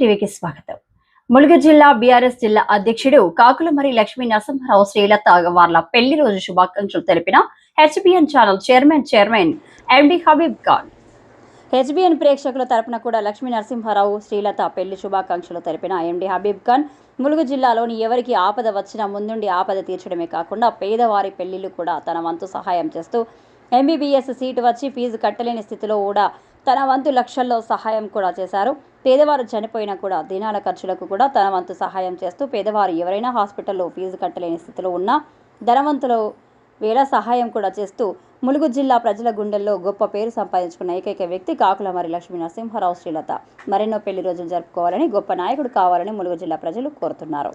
టీవీకి స్వాగతం. ములుగు జిల్లా బీఆర్ఎస్ జిల్లా అధ్యక్షుడు కాకులమరి లక్ష్మీ నరసింహారావు శ్రీలత వార్ల పెళ్ళి రోజు శుభాకాంక్షలు తెలిపిన HBN channel chairman chairman MD Habib Khan. HBN ప్రేక్షకుల తరపున కూడా లక్ష్మీ నరసింహారావు శ్రీలత పెళ్ళి శుభాకాంక్షలు తెలిపిన ఎండి హబీబ్ ఖాన్ ములుగు జిల్లాలోని ఎవరికి ఆపద వచ్చినా ముందుండి ఆపద తీర్చడమే కాకుండా పేదవారి పెళ్ళిళ్ళు కూడా తన వంతు సహాయం చేస్తూ ఎంబీబీఎస్ సీటు వచ్చి ఫీజు కట్టలేని స్థితిలో కూడా తన వంతు లక్షల్లో సహాయం కూడా చేశారు. పేదవారు చనిపోయినా కూడా దినాల ఖర్చులకు కూడా తన వంతు సహాయం చేస్తూ పేదవారు ఎవరైనా హాస్పిటల్లో ఫీజు కట్టలేని స్థితిలో ఉన్నా ధనవంతులు వేళ సహాయం కూడా చేస్తూ ములుగు జిల్లా ప్రజల గుండెల్లో గొప్ప పేరు సంపాదించుకున్న ఏకైక వ్యక్తి కాకుల మరి లక్ష్మీ నరసింహారావు శ్రీలత. మరెన్నో పెళ్ళి రోజులు జరుపుకోవాలని గొప్ప నాయకుడు కావాలని ములుగు జిల్లా ప్రజలు కోరుతున్నారు.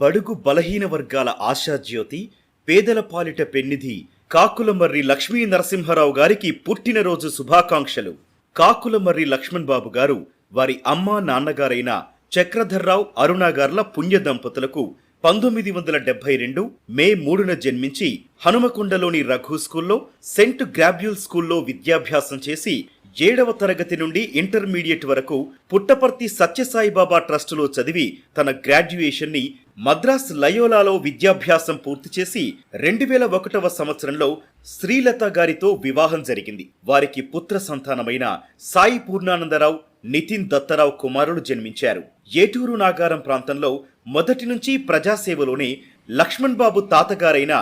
బడుగు బలహీన వర్గాల ఆశాజ్యోతి పేదల పాలిట పెన్నిధి కాకులమర్రి లక్ష్మీ నరసింహారావు గారికి పుట్టినరోజు శుభాకాంక్షలు. కాకులమర్రి లక్ష్మణ్ బాబు గారు వారి అమ్మా నాన్నగారైన చక్రధర్రావు అరుణాగార్ల పుణ్య దంపతులకు పంతొమ్మిది వందల డెబ్బై రెండు మే మూడున జన్మించి హనుమకొండలోని రఘు స్కూల్లో సెంట్ గ్రాబ్యూల్ స్కూల్లో విద్యాభ్యాసం చేసి ఏడవ తరగతి నుండి ఇంటర్మీడియట్ వరకు పుట్టపర్తి సత్యసాయిబాబా ట్రస్టులో చదివి తన గ్రాడ్యుయేషన్ని మద్రాస్ లయోలాలో విద్యాభ్యాసం పూర్తి చేసి రెండు వేల ఒకటవ సంవత్సరంలో శ్రీలత గారితో వివాహం జరిగింది. వారికి పుత్ర సంతానమైన సాయి పూర్ణానందరావు నితిన్ దత్తరావు కుమారులు జన్మించారు. ఏటూరు నాగారం ప్రాంతంలో మొదటి నుంచి ప్రజాసేవలోనే లక్ష్మణ్ బాబు తాతగారైన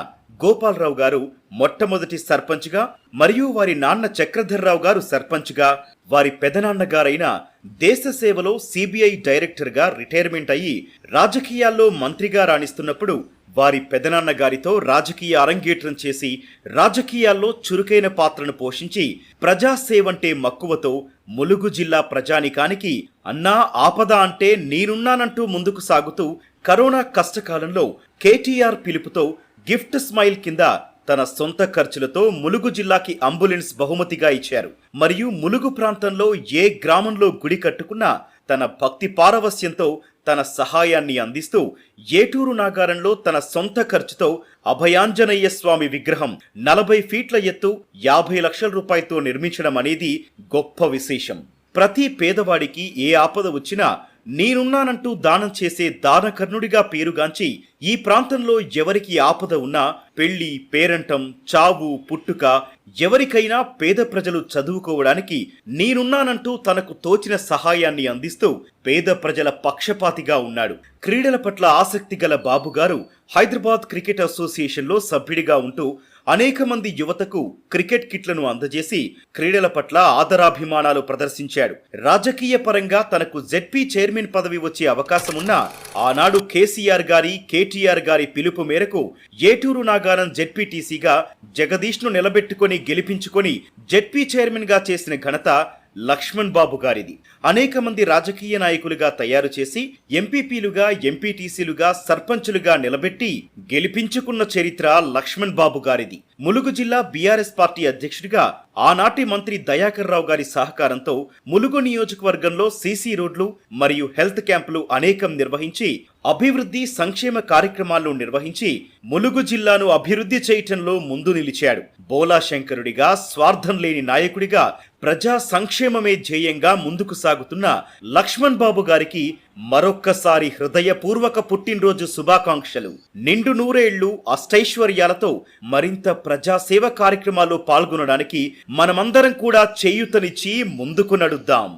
గోపాలరావు గారు మొట్టమొదటి సర్పంచ్గా మరియు వారి నాన్న చక్రధర్రావు గారు సర్పంచ్గా వారి పెదనాన్నగారైన దేశ సేవలో సిబిఐ డైరెక్టర్గా రిటైర్మెంట్ అయ్యి రాజకీయాల్లో మంత్రిగా రాణిస్తున్నప్పుడు వారి పెదనాన్నగారితో రాజకీయ అరంగేట్రం చేసి రాజకీయాల్లో చురుకైన పాత్రను పోషించి ప్రజాసేవంటే మక్కువతో ములుగు జిల్లా ప్రజానికానికి అన్నా ఆపద అంటే నేనున్నానంటూ ముందుకు సాగుతూ కరోనా కష్టకాలంలో కేటీఆర్ పిలుపుతో గిఫ్ట్ స్మైల్ కింద తన సొంత ఖర్చులతో ములుగు జిల్లాకి అంబులెన్స్ బహుమతిగా ఇచ్చారు. మరియు ములుగు ప్రాంతంలో ఏ గ్రామంలో గుడి కట్టుకున్నా తన భక్తి పారవస్యంతో తన సహాయాన్ని అందిస్తూ ఏటూరు నాగారంలో తన సొంత ఖర్చుతో అభయాంజనేయ స్వామి విగ్రహం నలభై ఫీట్ల ఎత్తు యాభై లక్షల రూపాయలతో నిర్మించడం అనేది గొప్ప విశేషం. ప్రతి పేదవాడికి ఏ ఆపద వచ్చినా నేనున్నానంటూ దానం చేసే దానకర్ణుడిగా పేరుగాంచి ఈ ప్రాంతంలో ఎవరికి ఆపద ఉన్నా పెళ్ళి పేరంటం చావు పుట్టుక ఎవరికైనా పేద ప్రజలు చదువుకోవడానికి నేనున్నానంటూ తనకు తోచిన సహాయాన్ని అందిస్తూ పేద ప్రజల పక్షపాతిగా ఉన్నాడు. క్రీడల పట్ల ఆసక్తి గల బాబుగారు హైదరాబాద్ క్రికెట్ అసోసియేషన్లో సభ్యుడిగా ఉంటూ అనేక మంది యువతకు క్రికెట్ కిట్లను అందజేసి క్రీడల పట్ల ఆదరాభిమానాలు ప్రదర్శించాడు. రాజకీయ పరంగా తనకు జెడ్పీ చైర్మన్ పదవి వచ్చే అవకాశమున్నా ఆనాడు కేసీఆర్ గారి కేటీఆర్ గారి పిలుపు మేరకు ఏటూరు నాగారం జెడ్పీటీసీగా జగదీష్ను నిలబెట్టుకొని గెలిపించుకొని జెడ్పీ చైర్మన్గా చేసిన ఘనత లక్ష్మణ్ బాబు గారిది. అనేక మంది రాజకీయ నాయకులుగా తయారు చేసి ఎంపీపీలుగా ఎంపీటీసీలుగా సర్పంచులుగా నిలబెట్టి గెలిపించుకున్న చరిత్ర లక్ష్మణ్ బాబు గారిది. ములుగు జిల్లా బీఆర్ఎస్ పార్టీ అధ్యక్షుడిగా ఆనాటి మంత్రి దయాకర్ రావు గారి సహకారంతో ములుగు నియోజకవర్గంలో సీసీ రోడ్లు మరియు హెల్త్ క్యాంపులు అనేకం నిర్వహించి అభివృద్ధి సంక్షేమ కార్యక్రమాలు నిర్వహించి ములుగు జిల్లాను అభివృద్ధి చేయటంలో ముందు నిలిచాడు. బోలా శంకరుడిగా స్వార్థం లేని నాయకుడిగా ప్రజా సంక్షేమమే ధ్యేయంగా ముందుకు సాగుతున్న లక్ష్మణ్ బాబు గారికి మరొక్కసారి హృదయపూర్వక పుట్టినరోజు శుభాకాంక్షలు. నిండు నూరేళ్ళు అష్టైశ్వర్యాలతో మరింత ప్రజాసేవ కార్యక్రమాల్లో పాల్గొనడానికి మనమందరం కూడా చేయుతనిచ్చి ముందుకు నడుద్దాం.